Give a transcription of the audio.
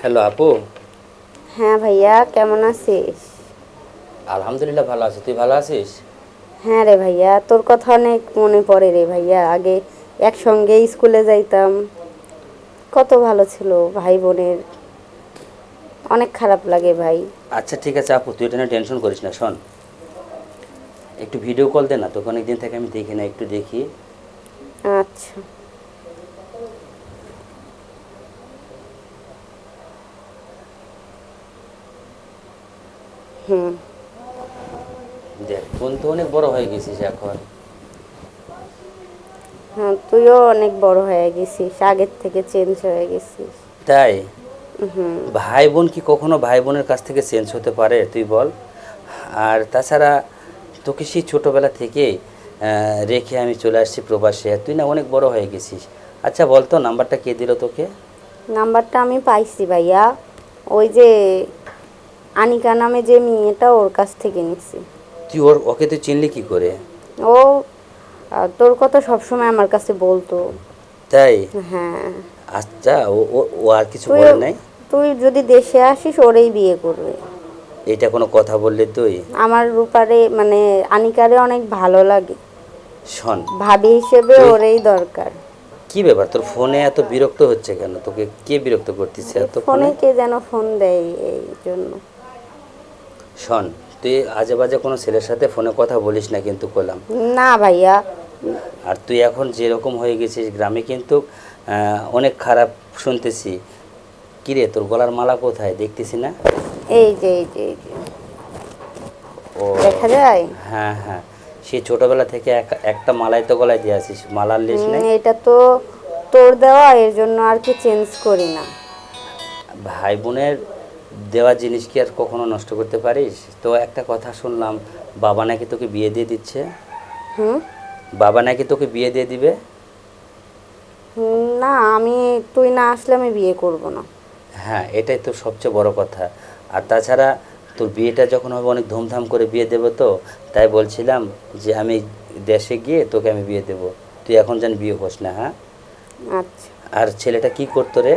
Hello আপু। হ্যাঁ ভাইয়া কেমন আছিস? আলহামদুলিল্লাহ ভালো আছি। তুই ভালো আছিস? হ্যাঁ রে ভাইয়া তোর কথা অনেক মনে পড়ে রে ভাইয়া। আগে একসঙ্গে স্কুলে যাইতাম। কত ভালো ছিল ভাই বোনের। অনেক খারাপ লাগে ভাই। আচ্ছা ঠিক আছে আপু তুই এটা নিয়ে টেনশন করিস না শোন। একটু ভিডিও কল দে না তোকে অনেকদিন থেকে আমি দেখি না একটু দেখি। আচ্ছা। হুম। দেখ বোন তো অনেক বড় হয়ে গেছিস এখন। হ্যাঁ তুইও অনেক বড় হয়ে গেছিস আগের থেকে চেঞ্জ হয়ে গেছিস। তাই? হুম। ভাই বোন কি কখনো ভাই বোনের কাছ থেকে চেঞ্জ হতে পারে তুই বল। আর তাছাড়া তোকে সেই ছোটোবেলা থেকে রেখে আমি চলে আসছি প্রবাসে আর তুই না অনেক বড় হয়ে গেছিস। আচ্ছা বল তো নাম্বারটা কে দিল তোকে? নাম্বারটা আমি পাইছি ভাইয়া। ওই যে আনিকা নামে যে মেয়েটা ওর কাছ থেকে নিচ্ছি তুই ওর ওকে তুই চিনলি কি করে? ও আহ, তোর কথা সবসময় আমার কাছে বলতো। তাই? হ্যাঁ। আচ্ছা ও ও- ও আর কিছু তুই বলে নাই? তুই যদি দেশে আসিস ওরেই বিয়ে করবে। এটা কোনো কথা বললে তুই? আমার রূপারে মানে আনিকারে অনেক ভালো লাগে। শোন। ভাবি হিসেবে ওরেই দরকার। কি ব্যাপার? তোর ফোনে এত বিরক্ত হচ্ছে কেন? তোকে কে বিরক্ত করতেছে এত ফোনে ফোনে কে যেন ফোন দেয় এই জন্য। শোন তুই আজে বাজে কোনো ছেলের সাথে ফোনে কথা বলিস না কিন্তু কলাম। না ভাইয়া। আর তুই এখন যেরকম হয়ে গেছিস গ্রামে কিন্তু অনেক খারাপ শুনতেছি। কিরে তোর গলার মালা কোথায়? দেখতেছি না? এই যে এই যে এই যে। ও দেখা যায়? হ্যাঁ হ্যাঁ। সে ছোটবেলা থেকে এক- একটা মালাই তো গলায় দিয়ে আসিস মালার লিস নেই? এটা তো তোর দেওয়া এর জন্য আর কি চেঞ্জ করি না। ভাই বোনের দেওয়া জিনিস কি আর কখনো নষ্ট করতে পারিস? তো একটা কথা শুনলাম বাবা নাকি তোকে বিয়ে দিয়ে দিচ্ছে। হুম? বাবা নাকি তোকে বিয়ে দিয়ে দিবে? না আমি তুই না আসলে আমি বিয়ে করব না। হ্যাঁ এটাই তো সবচেয়ে বড় কথা। আর তাছাড়া তোর বিয়েটা যখন হবে অনেক ধুমধাম করে বিয়ে দেবো তো। তাই বলছিলাম যে আমি দেশে গিয়ে তোকে আমি বিয়ে দেবো। তুই এখন যেন বিয়ে হোস না হ্যাঁ? আচ্ছা। আর ছেলেটা কি করতো রে?